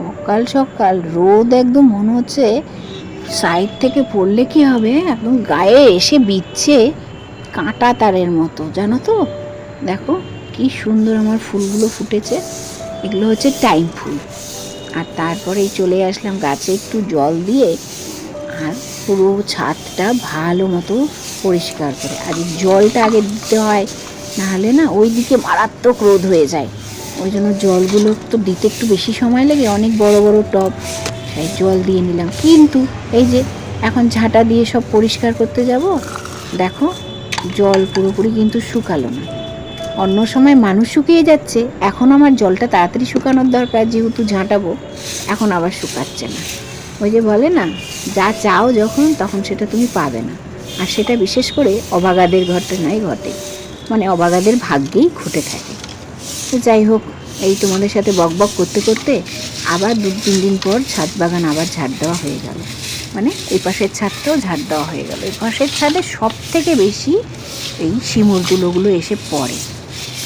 সকাল সকাল রোদ একদম মনে হচ্ছে সাইড থেকে পড়লে কি হবে? একদম গায়ে এসে বিচ্ছে কাঁটা তারের মতো, জানো তো? দেখো কি সুন্দর আমার ফুলগুলো ফুটেছে। এগুলো হচ্ছে টাইম ফুল। আর তারপরেই চলে আসলাম গাছে একটু জল দিয়ে আর পুরো ছাদটা ভালো মতো পরিষ্কার করে। আর জলটা আগে দিতে হয়, নাহলে না ওই দিকে মারাত্মক রোদ হয়ে যায়। ওই জন্য জলগুলো তো দিতে একটু বেশি সময় লাগে, অনেক বড় বড় টব তাই জল দিয়ে নিলাম। কিন্তু এই যে এখন ঝাঁটা দিয়ে সব পরিষ্কার করতে যাব, দেখো জল পুরোপুরি কিন্তু শুকালো না। অন্য সময় মানুষ শুকিয়ে যাচ্ছে, এখন আমার জলটা তাড়াতাড়ি শুকানোর দরকার, যেহেতু ঝাঁটাবো, এখন আবার শুকাচ্ছে না। ওই যে বলে না, যা চাও যখন, তখন সেটা তুমি পাবে না। আর সেটা বিশেষ করে অবাগাদের ঘটনায় ঘটে। মানে অবাগাদের ভাগ্যেই ঘটে থাকে। তো যাই হোক, এই তোমাদের সাথে বক বক করতে করতে আবার দু তিন দিন পর ছাদ বাগান আবার ঝাড় দেওয়া হয়ে গেল। মানে এই পাশের ছাদটাও ঝাড় দেওয়া হয়ে গেল। এই পাশের ছাদে সব থেকে বেশি এই শিমুর দুলোগুলো এসে পড়ে।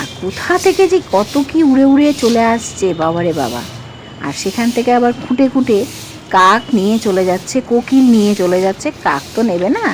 আর কোথা থেকে যে কত কি উড়ে উড়ে চলে আসছে বাবারে বাবা। আর সেখান থেকে আবার খুঁটে খুঁটে কাক নিয়ে চলে যাচ্ছে, কোকিল নিয়ে চলে যাচ্ছে। কাক তো নেবে না,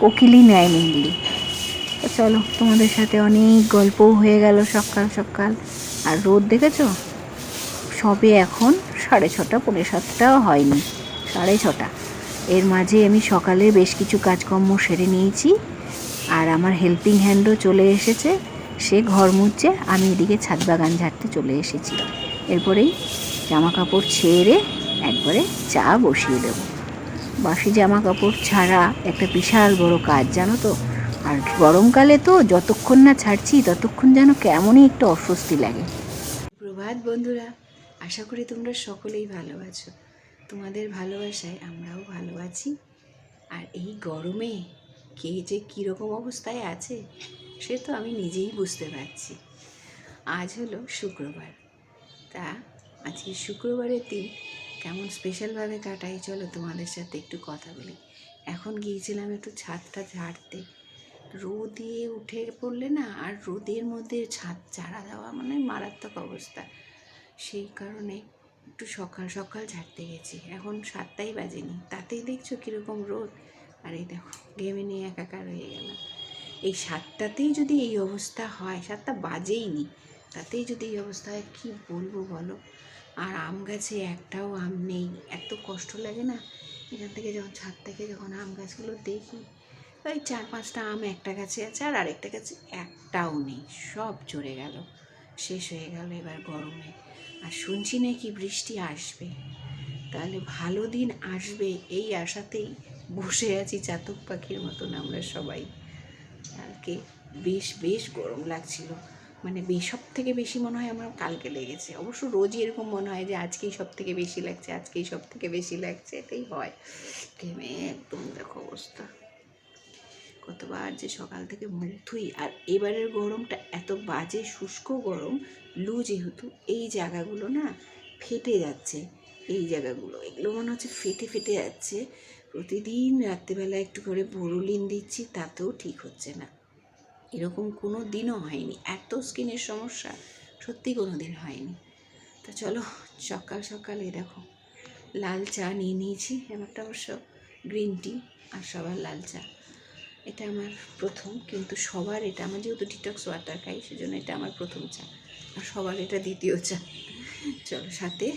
কোকিলই নেয় মেনলি চলো, তোমাদের সাথে অনেক গল্পও হয়ে গেল সকাল সকাল। আর রোদ দেখেছ? সবে এখন সাড়ে ছটা, পৌনে সাতটাও হয়নি, সাড়ে ছটা। এর মাঝে আমি সকালে বেশ কিছু কাজকর্ম সেরে নিয়েছি, আর আমার হেল্পিং হ্যান্ডও চলে এসেছে, সে ঘর মুছছে আমি এদিকে ছাদ বাগান ঝাড়তে চলে এসেছি। এরপরেই জামা কাপড় ছেড়ে একবারে চা বসিয়ে দেবো। বাসি জামা কাপড় ছাড়া একটা বিশাল বড় কাজ, জানো তো? আর গরমকালে তো যতক্ষণ না ছাড়ছি, ততক্ষণ যেন কেমনই একটু অস্বস্তি লাগে। প্রভাত বন্ধুরা, আশা করি তোমরা সকলেই ভালো আছো। তোমাদের ভালোবাসায় আমরাও ভালো আছি। আর এই গরমে কে যে কীরকম অবস্থায় আছে, সে তো আমি নিজেই বুঝতে পারছি। আজ হলো শুক্রবার। তা আজকে শুক্রবারের দিন কেমন স্পেশালভাবে কাটাই, চলো তোমাদের সাথে একটু কথা বলি। এখন গিয়েছিলাম একটু ছাদটা ঝাড়তে। রোদে উঠে পড়লে না আর রোদের মধ্যে ছাদ ঝাড়া দেওয়া মানে মারাত্মক অবস্থা। সেই কারণে একটু সকাল সকাল ঝাড়তে গেছি। এখন সাতটাই বাজেনি। তাতেই দেখছ কীরকম রোদ। আর এই দেখো, ঘেমে নিয়ে একাকার হয়ে গেলাম। এই সাতটাতেই যদি এই অবস্থা হয়, সাতটা বাজেই নি তাতেই যদি এই অবস্থা হয়, কী বলব বলো? আর আম গাছে একটাও আম নেই। এত কষ্ট লাগে না? এখান থেকে যখন ছাদ থেকে যখন আম গাছগুলো দেখি ওই চার পাঁচটা আম একটা গাছে আছে আর আরেকটা গাছে একটাও নেই, সব চড়ে গেল। শেষ হয়ে গেল এবার গরমে। আর শুনছি নাকি বৃষ্টি আসবে। তাহলে ভালো দিন আসবে এই আশাতেই বসে আছি চাতক পাখির মতন আমরা সবাই। কালকে বেশ বেশ গরম লাগছিল। মানে সব থেকে বেশি মনে হয় আমার কালকে লেগেছে। অবশ্য রোজই এরকম মনে হয় যে আজকেই সব থেকে বেশি লাগছে, আজকেই সব থেকে বেশি লাগছে, এটাই হয়। একদম দেখো অবস্থা। কতবার যে সকাল থেকে মুখ ধুই আর এবারের গরমটা এত বাজে, শুষ্ক গরম, লু যেহেতু, এই জায়গাগুলো না ফেটে যাচ্ছে, এই জায়গাগুলো। এগুলো মনে হচ্ছে ফেটে ফেটে যাচ্ছে। প্রতিদিন রাত্রিবেলা একটু করে বোরোলিন দিচ্ছি, তাতেও ঠিক হচ্ছে না। এরকম কোনো দিনও হয়নি। এত স্কিনের সমস্যা, সত্যি কোনো দিন হয়নি। তা চলো, সকাল সকালে দেখো, লাল চা নিয়ে নিয়েছি। আমারটা অবশ্য গ্রিন টি আর সবার লাল চা। এটা আমার প্রথম, কিন্তু সবার এটা, আমার যেহেতু ডিটক্স ওয়াটার খাই, সেজন্য এটা আমার প্রথম চা। আর সবার এটা দ্বিতীয় চা। চলো সাথে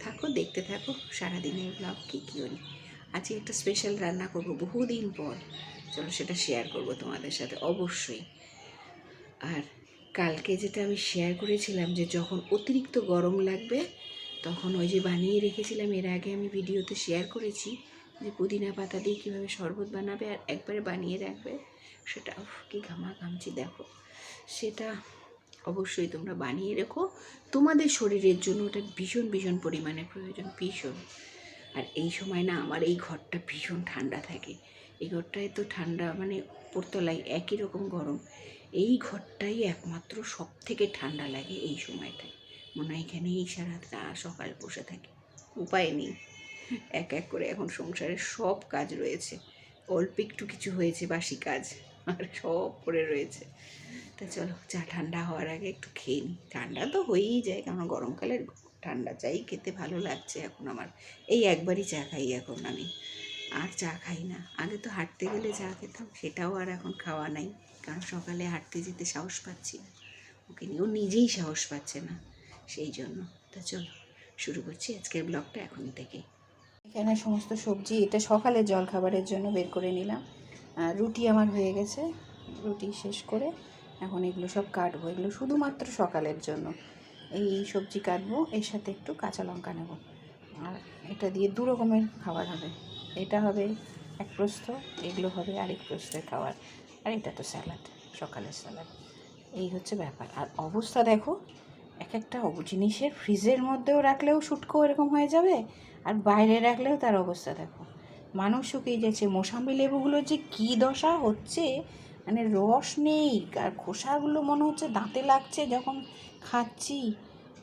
থাকো, দেখতে থাকো সারাদিনের ব্লগ কী কী হলি আজকে একটা স্পেশাল রান্না করব বহুদিন পর। চলো সেটা শেয়ার করব তোমাদের সাথে, অবশ্যই। আর কালকে যেটা আমি শেয়ার করেছিলাম যে যখন অতিরিক্ত গরম লাগবে, তখন ওই যে বানিয়ে রেখেছিলাম, এর আগে আমি ভিডিওতে শেয়ার করেছি যে পুদিনা পাতা দিয়ে কীভাবে শরবত বানাবে আর একবারে বানিয়ে রাখবে, সেটা কি ঘামা ঘামছি দেখো। সেটা অবশ্যই তোমরা বানিয়ে রেখো। তোমাদের শরীরের জন্য ওটা ভীষণ ভীষণ পরিমাণে প্রয়োজন, ভীষণ। আর এই সময় না আমার এই ঘরটা ভীষণ ঠান্ডা থাকে। এই ঘরটায় তো ঠান্ডা মানে উপরতলায় একই রকম গরম। এই ঘরটাই একমাত্র সব থেকে ঠান্ডা লাগে এই সময়টায়। মনে হয় এখানেই সারা সকাল বসে থাকি। উপায় নেই। এক এক করে এখন সংসারের সব কাজ রয়েছে। অল্প একটু কিছু হয়েছে, বাসি কাজ। আর সব করে রয়েছে। তা চলো, চা ঠান্ডা হওয়ার আগে একটু খেয়ে নিই ঠান্ডা তো হয়েই যায় কারণ গরমকালে ঠান্ডা চাই, খেতে ভালো লাগছে এখন আমার। এই একবারই চা খাই এখন আমি। আর চা খাই না। আগে তো হাঁটতে গেলে চা খেতাম, সেটাও আর এখন খাওয়া নাই। কারণ সকালে হাঁটতে যেতে সাহস পাচ্ছি না। ওকে নিয়ে ও নিজেই সাহস পাচ্ছে না, সেই জন্য। তা চলো, শুরু করছি আজকের ব্লগটা এখন থেকেই এখানে সমস্ত সবজি, এটা সকালের জল খাবারের জন্য বের করে নিলাম। আর রুটি আমার হয়ে গেছে। রুটি শেষ করে এখন এগুলো সব কাটবো। এগুলো শুধুমাত্র সকালের জন্য। এই সবজি কাটবো, এর সাথে একটু কাঁচা লঙ্কা নেব। আর এটা দিয়ে দু রকমের খাবার হবে। এটা হবে এক প্রস্থ, এগুলো হবে আরেক প্রস্থের খাবার। আর এটা তো স্যালাড, সকালের স্যালাড। এই হচ্ছে ব্যাপার। আর অবস্থা দেখো, এক একটা জিনিসের ফ্রিজের মধ্যেও রাখলেও শুটকো এরকম হয়ে যাবে। আর বাইরে রাখলেও তার অবস্থা দেখো। মানুষ শুকিয়ে যাচ্ছে মোসাম্বি লেবুগুলোর যে কী দশা হচ্ছে মানে রস নেই। আর খোসাগুলো মনে হচ্ছে দাঁতে লাগছে যখন খাচ্ছি।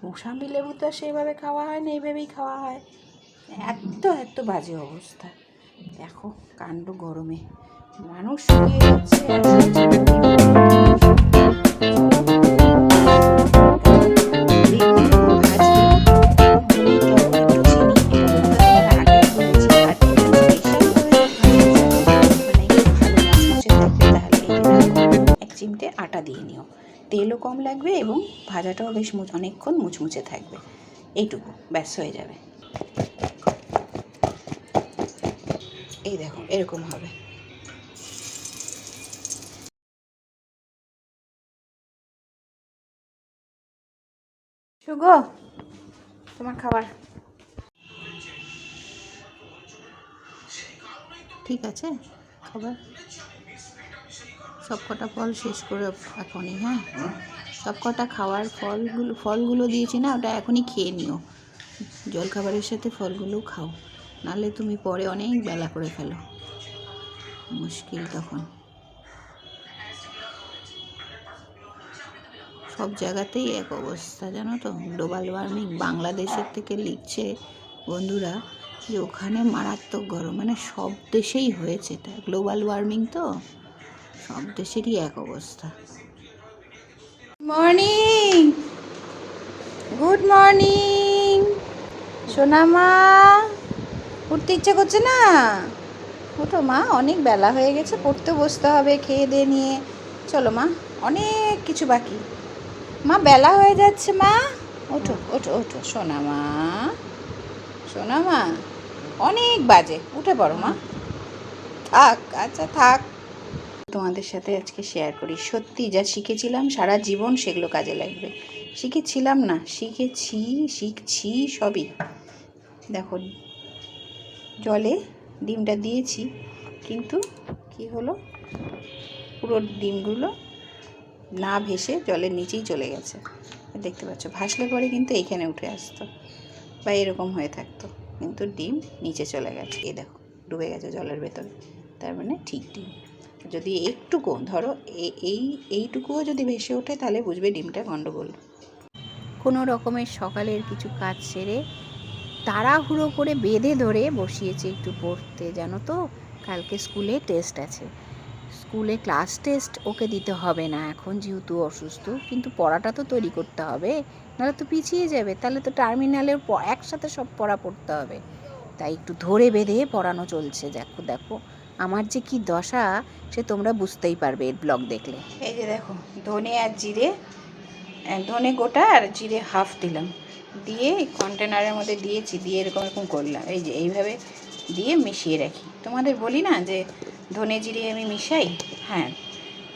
মোসাম্বি লেবু তো সেভাবে খাওয়া হয় না এইভাবেই খাওয়া হয়। এত এত বাজে অবস্থা। দেখো, কাণ্ড গরমে। মানুষ শুকিয়ে যাচ্ছে বেশ অনেকক্ষণ মুচমুচে থাকবে। এইটুকু, ব্যাস হয়ে যাবে। এই দেখো, এরকম হবে। শুভ তোমার খাবার? ঠিক আছে, খাবার? সব কটা ফল শেষ করে এখনই হ্যাঁ? সব কটা খাওয়ার ফলগুলো ফলগুলো দিয়েছি না, ওটা এখনই খেয়ে নিও। জলখাবারের সাথে ফলগুলো খাও। নাহলে তুমি পরে অনেক বেলা করে ফেলো। মুশকিল তখন। সব জায়গাতেই এক অবস্থা, জানো তো? গ্লোবাল ওয়ার্মিং বাংলাদেশের থেকে লিখছে বন্ধুরা যে ওখানে মারাত্মক গরম। মানে সব দেশেই হয়েছে এটা। গ্লোবাল ওয়ার্মিং তো? সব দেশেরই এক অবস্থা। মর্নিং গুড মর্নিং সোনামা উঠতে ইচ্ছে করছে না? ওঠো মা, অনেক বেলা হয়ে গেছে, পড়তে বসতে হবে, খেয়ে দিয়ে নিয়ে। চলো মা, অনেক কিছু বাকি। মা, বেলা হয়ে যাচ্ছে মা। ওঠো ওঠো ওঠো। সোনা মা সোনা মা, অনেক বাজে। উঠে পড়ো মা। থাক আচ্ছা থাক। তোমাদের সাথে আজকে শেয়ার করি। সত্যি যা শিখেছিলাম সারা জীবন সেগুলো কাজে লাগবে। শিখেছিলাম না, শিখেছি, শিখছি সবই। দেখো, জলে ডিমটা দিয়েছি, কিন্তু কি হলো? পুরো ডিমগুলো না ভেসে জলের নিচেই চলে গেছে। দেখতে পাচ্ছ, ভাসলে পরে কিন্তু এইখানে উঠে আসতো বা এরকম হয়ে থাকতো। কিন্তু ডিম নিচে চলে গেছে। এই দেখো, ডুবে গেছে জলের ভেতরে। তার মানে ঠিক ডিম। যদি একটুকু, ধরো এই, এইটুকুও যদি ভেসে ওঠে, তাহলে বুঝবে ডিমটা গন্ডগোল। কোনো রকমের সকালের কিছু কাজ সেরে তাড়াহুড়ো করে বেঁধে ধরে বসিয়েছে একটু পড়তে, জানো তো? কালকে স্কুলে টেস্ট আছে। স্কুলে ক্লাস টেস্ট ওকে দিতে হবে না, এখন যেহেতু অসুস্থ, কিন্তু পড়াটা তো তৈরি করতে হবে। নাহলে তো পিছিয়ে যাবে, তাহলে তো টার্মিনালের একসাথে সব পড়া পড়তে হবে। তাই একটু ধরে বেঁধে পড়ানো চলছে, দেখো দেখো। আমার যে কি দশা, সে তোমরা বুঝতেই পারবে এর ব্লগ দেখলে। এই যে দেখো, ধনে আর জিরে ধনে গোটা আর জিরে হাফ দিলাম। দিয়ে কন্টেনারের মধ্যে দিয়েছি, দিয়ে এরকম এরকম করলাম। এই যে এইভাবে দিয়ে মিশিয়ে রাখি। তোমাদের বলি না যে ধনে জিরে আমি মিশাই? হ্যাঁ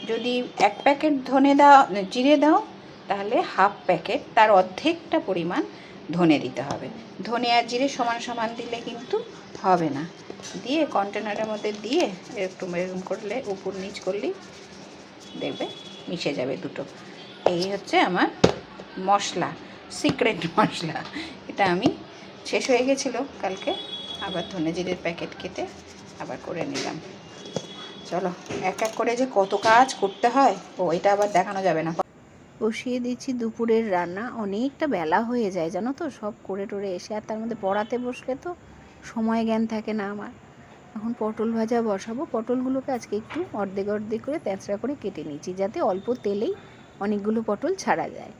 যদি এক প্যাকেট ধনে দাও, জিরে দাও, তাহলে হাফ প্যাকেট তার অর্ধেকটা পরিমাণ ধনে দিতে হবে। ধনে আর জিরে সমান সমান দিলে কিন্তু হবে না। দিয়ে কন্টেনারের মধ্যে দিয়ে একটু এরকম করলে উপর নিচ করলেই দেখবে মিশে যাবে দুটো। এই হচ্ছে আমার মশলা সিক্রেট মশলা। এটা আমি শেষ হয়ে গেছিল কালকে। আবার ধনে জিরের প্যাকেট কেটে আবার করে নিলাম। চলো, এক এক করে যে কত কাজ করতে হয়, ও এটা আবার দেখানো যাবে না। বসিয়ে দিচ্ছি দুপুরের রান্না। অনেকটা বেলা হয়ে যায়, জানো তো? সব করে টোরে এসে, আর তার মধ্যে পড়াতে বসলে তো সময় জ্ঞান থাকে না আমার। এখন পটল ভাজা বসাবো। পটলগুলোকে আজকে একটু অর্ধেক অর্ধেক করে তেঁচড়া করে কেটে নিয়েছি যাতে অল্প তেলেই অনেকগুলো পটল ছাড়া যায়।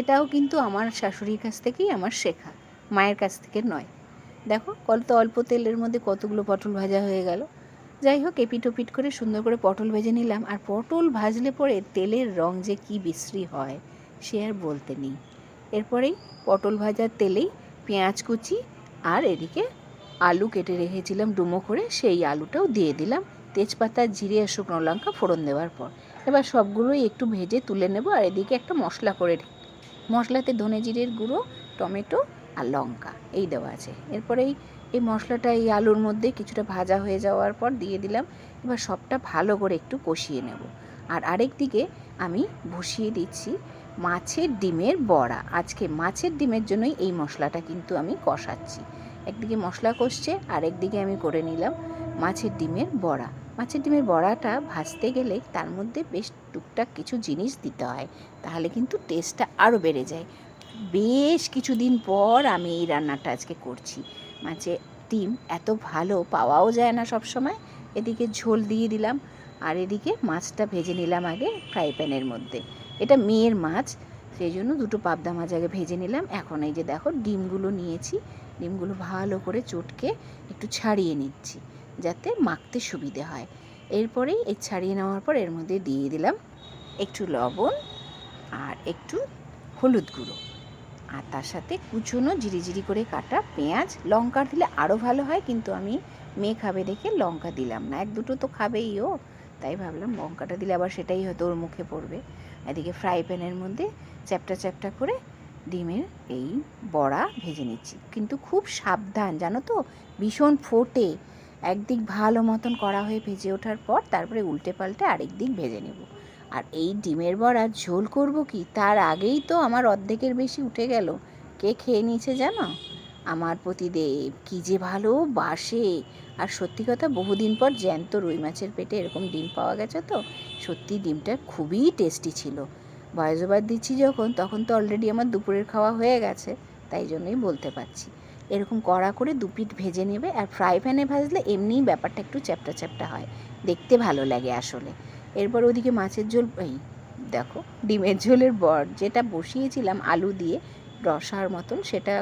এটাও কিন্তু আমার শাশুড়ির কাছ থেকেই আমার শেখা, মায়ের কাছ থেকে নয়। দেখো, কত অল্প তেলের মধ্যে কতগুলো পটল ভাজা হয়ে গেল। যাই হোক এপিট ওপিট করে সুন্দর করে পটল ভেজে নিলাম আর পটল ভাজলে পরে তেলের রং যে কি বিশ্রী হয়, সে আর বলতে নেই। এরপরেই পটল ভাজার তেলেই পেঁয়াজ কুচি আর এদিকে আলু কেটে রেখেছিলাম ডুমো করে, সেই আলুটাও দিয়ে দিলাম। তেজপাতা, জিরে আর শুকনো লঙ্কা ফোড়ন দেওয়ার পর। এবার সবগুলোই একটু ভেজে তুলে নেব আর এদিকে একটা মশলা করে মশলাতে ধনে জিরের গুঁড়ো, টমেটো আর লঙ্কা, এই দেওয়া আছে। এরপরেই এই মশলাটা এই আলুর মধ্যে কিছুটা ভাজা হয়ে যাওয়ার পর দিয়ে দিলাম। এবার সবটা ভালো করে একটু কষিয়ে নেব। আর আরেক দিকে আমি বসিয়ে দিচ্ছি মাছের ডিমের বড়া। আজকে মাছের ডিমের জন্যই এই মশলাটা কিন্তু আমি কষাচ্ছি। একদিকে মশলা কষছে আর একদিকে আমি করে নিলাম মাছের ডিমের বড়া। মাছের ডিমের বড়াটা ভাজতে গেলে তার মধ্যে বেশ টুকটাক কিছু জিনিস দিতে হয়, তাহলে কিন্তু টেস্টটা আরও বেড়ে যায়। বেশ কিছুদিন পর আমি এই রান্নাটা আজকে করছি। মাছের ডিম এত ভালো পাওয়াও যায় না সব সময় এদিকে ঝোল দিয়ে দিলাম আর এদিকে মাছটা ভেজে নিলাম আগে ফ্রাই প্যানের মধ্যে। এটা মেয়ের মাছ, সেই জন্য দুটো পাবদা মাছ আগে ভেজে নিলাম। এখন এই যে দেখো ডিমগুলো নিয়েছি, ডিমগুলো ভালো করে চটকে একটু ছাড়িয়ে নিচ্ছি যাতে মাখতে সুবিধে হয়। এরপরেই এই ছাড়িয়ে নেওয়ার পর এর মধ্যে দিয়ে দিলাম একটু লবণ আর একটু হলুদ গুঁড়ো। আর তার সাথে কুচনো জিরি করে কাটা পেঁয়াজ। লঙ্কা দিলে আরও ভালো হয়, কিন্তু আমি মেয়ে খাবে দেখে লঙ্কা দিলাম না। এক দুটো তো খাবেই ও, তাই ভাবলাম লঙ্কাটা দিলে আবার সেটাই হয়তো ওর মুখে পড়বে। এদিকে ফ্রাই প্যানের মধ্যে চ্যাপটা চ্যাপটা করে ডিমের এই বড়া ভেজে নিচ্ছি। কিন্তু খুব সাবধান, জানো তো? ভীষণ ফোটে। একদিক ভালো মতন করা হয়ে ভেজে ওঠার পর তারপরে উল্টে পাল্টে আরেক দিক ভেজে নেব। আর এই ডিমের বড়া ঝোল করব কি? তার আগেই তো আমার অর্ধেকের বেশি উঠে গেল। কে খেয়ে নিয়েছে জানো? আমার প্রতিদেব, কী যে ভালো বাসে। আর সত্যি কথা, বহুদিন পর জ্যান্ত রুই মাছের পেটে এরকম ডিম পাওয়া গেছে তো, সত্যি ডিমটা খুবই টেস্টি ছিল। ভয়েস ওভার দিচ্ছি যখন, তখন তো অলরেডি আমার দুপুরের খাওয়া হয়ে গেছে, তাই জন্যই বলতে পারছি। এরকম কড়া করে দু পিঠ ভেজে নেবে আর ফ্রাই প্যানে ভাজলে এমনিই ব্যাপারটা একটু চ্যাপটা চ্যাপটা হয়। দেখতে ভালো লাগে আসলে। এরপর ওদিকে মাছের ঝোল, এই দেখো, ডিমের ঝোলের বর, যেটা বসিয়েছিলাম আলু দিয়ে রসার মতন, সেটা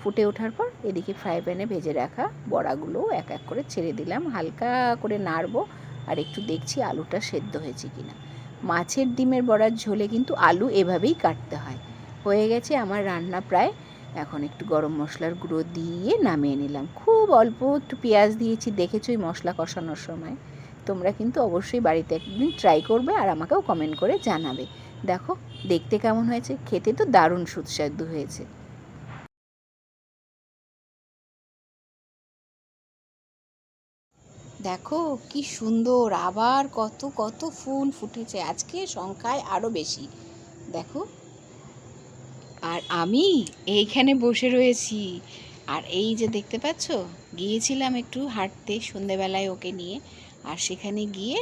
ফুটে ওঠার পর এদিকে ফ্রাই প্যানে ভেজে রাখা বড়াগুলো এক এক করে ছেড়ে দিলাম। হালকা করে নাড়বো আর একটু দেখছি আলুটা সেদ্ধ হয়েছে কিনা। মাছের ডিমের বড়ার ঝোলে কিন্তু আলু এভাবেই কাটতে হয়। হয়ে গেছে আমার রান্না প্রায়। এখন একটু গরম মশলার গুঁড়ো দিয়ে নামিয়ে নিলাম। খুব অল্প একটু পেঁয়াজ দিয়েছি দেখেছোই মশলা কষানোর সময়। তোমরা কিন্তু অবশ্যই বাড়িতে একদিন ট্রাই করবে আর আমাকেও কমেন্ট করে জানাবে। দেখো, দেখতে কেমন হয়েছে? খেতে তো দারুণ সুস্বাদু হয়েছে। দেখো, কি সুন্দর, আবার কত কত ফুল ফুটেছে। আজকে সংখ্যায় আরও বেশি। দেখো। আর আমি এইখানে বসে রয়েছি। আর এই যে দেখতে পাচ্ছ? গিয়েছিলাম একটু হাঁটতে সন্ধেবেলায় ওকে নিয়ে আর সেখানে গিয়ে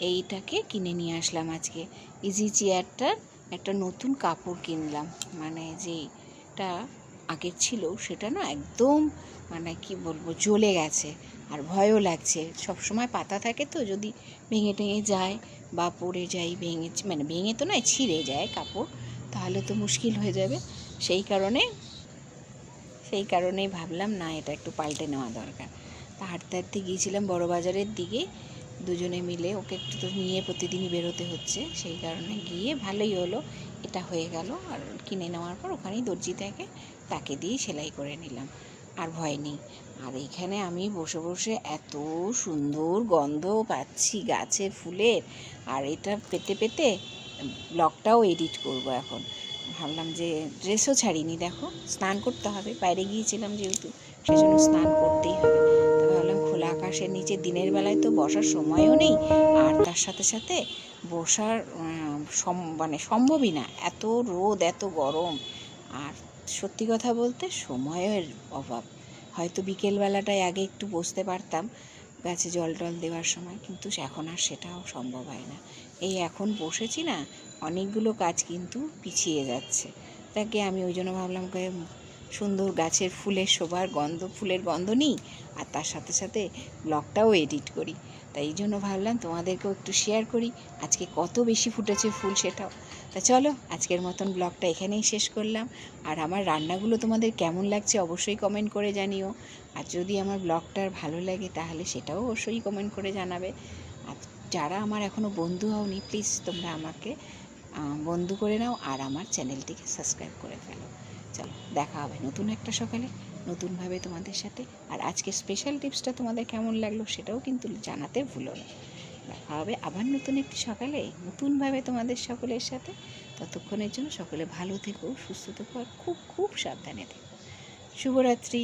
এইটাকে কিনে নিয়ে আসলাম আজকে। ইজি চেয়ারটার একটা নতুন কাপড় কিনলাম। মানে যেটা আগের ছিল সেটা না একদম মানে কি বলব জ্বলে গেছে আর ভয়ও লাগছে। সব সময় পাতা থাকে তো যদি ভেঙে টেঙে যায় বা পড়ে যায়, ভেঙে মানে ভেঙে তো নয়, ছিঁড়ে যায় কাপড়, তাহলে তো মুশকিল হয়ে যাবে। সেই কারণে সেই কারণেই ভাবলাম, না, এটা একটু পাল্টে নেওয়া দরকার। তা হাঁটতে হাঁটতে গিয়েছিলাম বড় বাজারের দিকে। দুজনে মিলে ওকে একটু তো নিয়ে প্রতিদিনই বেরোতে হচ্ছে, সেই কারণে গিয়ে ভালোই হলো। এটা হয়ে গেল আর কিনে নেওয়ার পর ওখানেই দর্জি থেকে তাকে দিয়ে সেলাই করে নিলাম। আর ভয় নেই। আর এখানে আমি বসে বসে এত সুন্দর গন্ধ পাচ্ছি গাছের ফুলের। আর এটা পেতে পেতে ব্লগটাও এডিট করব এখন। ভাবলাম যে ড্রেসও ছাড়িনি, দেখো, স্নান করতে হবে। বাইরে গিয়েছিলাম যেহেতু সেই জন্য স্নান করতেই হবে। তো ভাবলাম খোলা আকাশের নিচে, দিনের বেলায় তো বসার সময়ও নেই। আর তার সাথে সাথে বসার মানে সম্ভবই না। এত রোদ, এত গরম। আর সত্যি কথা বলতে সময়ের অভাব। হয়তো বিকেলবেলাটায় আগে একটু বসতে পারতাম, গাছে জল টল দেওয়ার সময়, কিন্তু এখন আর সেটাও সম্ভব হয় না। এই এখন বসেছি না, অনেকগুলো কাজ কিন্তু পিছিয়ে যাচ্ছে। তাকে আমি ওই জন্য ভাবলাম সুন্দর গাছের ফুলের শোভার গন্ধ, ফুলের গন্ধ নিই, আর তার সাথে সাথে ব্লগটাও এডিট করি। তাই এই জন্য ভাবলাম তোমাদেরকেও একটু শেয়ার করি, আজকে কত বেশি ফুটেছে ফুল সেটাও। তা চলো, আজকের মতন ব্লগটা এখানেই শেষ করলাম। আর আমার রান্নাগুলো তোমাদের কেমন লাগছে অবশ্যই কমেন্ট করে জানিও। আর যদি আমার ব্লগটার ভালো লাগে তাহলে সেটাও অবশ্যই কমেন্ট করে জানাবে। যারা আমার এখনও বন্ধু হওনি প্লিজ তোমরা আমাকে বন্ধু করে নাও আর আমার চ্যানেলটিকে সাবস্ক্রাইব করে ফেলো। চলো, দেখা হবে নতুন একটা সকালে, নতুনভাবে তোমাদের সাথে। আর আজকে স্পেশাল টিপসটা তোমাদের কেমন লাগল সেটাও কিন্তু জানাতে ভুলো না। দেখা হবে আবার নতুন একটি সকালে, নতুনভাবে তোমাদের সকলের সাথে। ততক্ষণের জন্য সকলে ভালো থেকো, সুস্থ থেকো আর খুব খুব সাবধানে থেকো। শুভরাত্রি।